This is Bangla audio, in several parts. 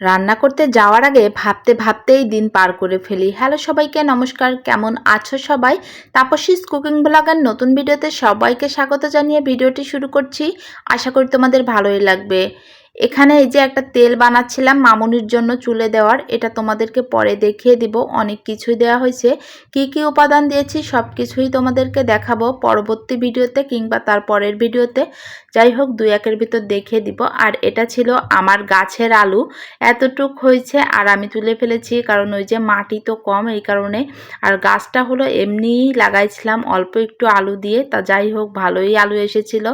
রান্না করতে যাওয়ার আগে ভাবতে ভাবতেই দিন পার করে ফেলি। হ্যালো সবাইকে, নমস্কার। কেমন আছো সবাই? তাপসিস কুকিং ব্লগের নতুন ভিডিওতে সবাইকে স্বাগত জানিয়ে ভিডিওটি শুরু করছি। আশা করি তোমাদের ভালোই লাগবে। এখানে এই যে একটা তেল বানাচ্ছিলাম মামুনির জন্য চুলে দেওয়ার, এটা তোমাদেরকে পরে দেখিয়ে দিব, অনেক কিছুই দেওয়া হয়েছে। কি কি উপাদান দিয়েছি সব কিছুই তোমাদেরকে দেখাবো পরবর্তী ভিডিওতে কিংবা তার পরের ভিডিওতে। যাই হোক, দুই একের ভিতর দেখিয়ে দিব। আর এটা ছিল আমার গাছের আলু। এতটুক হয়েছে আর আমি তুলে ফেলেছি, কারণ ওই যে মাটি তো কম এই কারণে। আর গাছটা হলো এমনিই লাগাইছিলাম অল্প একটু আলু দিয়ে। তা যাই হোক, ভালোই আলু এসেছিল।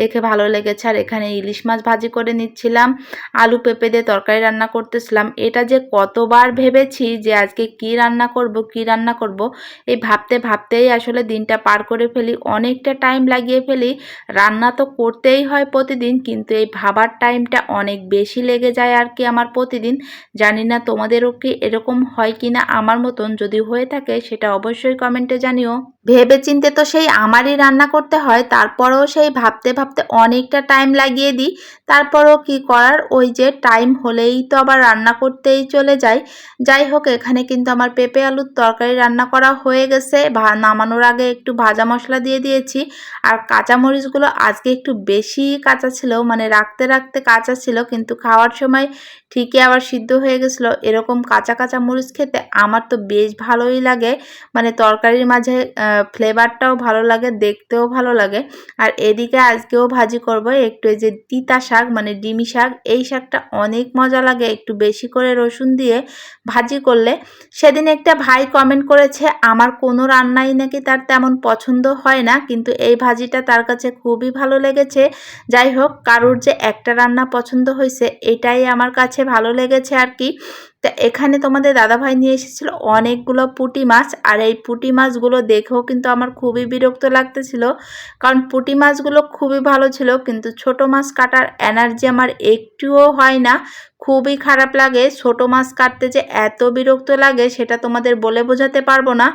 দেখে ভালো লেগেছে। আর এখানে ইলিশ মাছ ভাজি করে নিচ্ছিলাম আলু পেঁপে দিয়ে তরকারি রান্না করতেছিলাম। এটা যে কতবার ভেবেছি যে আজকে কি রান্না করব, কি রান্না করব, এই ভাবতে ভাবতেই আসলে দিনটা পার করে ফেলি। অনেকটা টাইম লাগিয়ে ফেলি। রান্না তো করতেই হয় প্রতিদিন, কিন্তু এই ভাবার টাইমটা অনেক বেশি লেগে যায় আর কি আমার প্রতিদিন। জানি না তোমাদেরও কি এরকম হয় কি না আমার মতন যদি হয়ে থাকে, সেটা অবশ্যই কমেন্টে জানিও। ভেবে চিনতে তো সেই আমারই রান্না করতে হয়, তারপরেও সেই ভাবতে ভাবতে অনেকটা টাইম লাগিয়ে দিই, তারপরেও কি করার? ওই যে টাইম হলেই তো আবার রান্না করতেই চলে যায় যাই হোক, এখানে কিন্তু আমার পেঁপে আলুর তরকারি রান্না করা হয়ে গেছে নামানোর আগে একটু ভাজা মশলা দিয়ে দিয়েছি। আর কাঁচামরিচগুলো আজকে একটু বেশি কাঁচা ছিল মানে রাখতে রাখতে কাঁচা ছিল, কিন্তু খাওয়ার সময় ঠিকই আবার সিদ্ধ হয়ে গেছিল। এরকম কাঁচা কাঁচা মরিচ খেতে আমার তো বেশ ভালোই লাগে। মানে তরকারির মাঝে ফ্লেভারটাও ভালো লাগে, দেখতেও ভালো লাগে। আর এদিকে আজকেও ভাজি করব একটু এই যে তিতা শাক মানে ডিমি শাক, এই শাকটা অনেক মজা লাগে একটু বেশি করে রসুন দিয়ে ভাজি করলে। সেদিন একটা ভাই কমেন্ট করেছে, আমার কোনো রান্নাই নাকি তার তেমন পছন্দ হয় না, কিন্তু এই ভাজিটা তার কাছে খুবই ভালো লেগেছে। যাই হোক, কারোর যে একটা রান্না পছন্দ হয়েছে এটাই আমার কাছে ভালো লেগেছে আর কি। তা এখানে তোমাদের দাদাভাই নিয়ে এসেছিল অনেকগুলো পুটি মাছ, আর এই পুটি মাছগুলো দেখেও কিন্তু আমার খুবই বিরক্ত লাগতেছিল। কারণ পুটি মাছগুলো খুবই ভালো ছিল, কিন্তু ছোট মাছ কাটার এনার্জি আমার একটুও হয় না। খুবই খারাপ লাগে। ছোট মাছ কাটতে যে এত বিরক্ত লাগে, সেটা তোমাদের বলে বোঝাতে পারব না।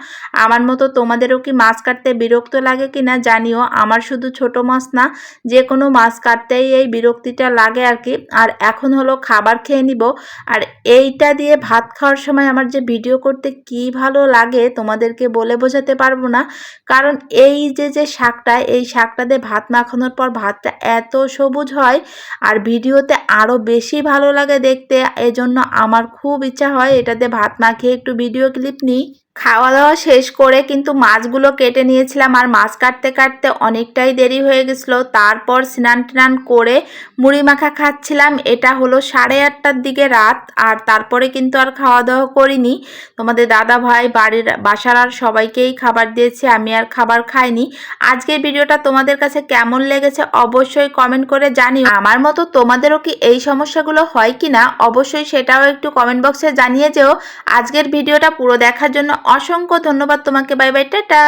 আমার মতো তোমাদেরও কি মাছ কাটতে বিরক্ত লাগে কি না জানিও। আমার শুধু ছোট মাছ না যে কোনো মাছ কাটতেই এই বিরক্তিটা লাগে আর কি। আর এখন হলো খাবার খেয়ে নিব। আর এইটা দিয়ে ভাত খাওয়ার সময় আমার যে ভিডিও করতে কি ভালো লাগে তোমাদেরকে বলে বোঝাতে পারব না। কারণ এই যে যে শাকটা, এই শাকটা দিয়ে ভাত মাখানোর পর ভাতটা এত সবুজ হয়, আর ভিডিওতে আরও বেশি ভালো লাগে দেখতে এজন্য আমার খুব ইচ্ছা হয় এটাতে ভাত মাখিয়ে একটু ভিডিও ক্লিপ নিই। খাওয়া দাওয়া শেষ করে কিন্তু মাছগুলো কেটে নিয়েছিলাম আর মাছ কাটতে কাটতে অনেকটাই দেরি হয়ে গেছিল। তারপর স্নান টান করে মুড়ি মাখা খাচ্ছিলাম। এটা হলো সাড়ে আটটার দিকে রাত আর তারপরে কিন্তু আর খাওয়া দাওয়া করিনি। তোমাদের দাদা ভাই বাড়ির, বাসার আর সবাইকেই খাবার দিয়েছে, আমি আর খাবার খাইনি। আজকের ভিডিওটা তোমাদের কাছে কেমন লেগেছে অবশ্যই কমেন্ট করে জানিও। আমার মতো তোমাদেরও কি এই সমস্যাগুলো হয় কি না অবশ্যই সেটাও একটু কমেন্ট বক্সে জানিয়ে যেও। আজকের ভিডিওটা পুরো দেখার জন্য অসংখ্য ধন্যবাদ তোমাকে। Bye bye tata.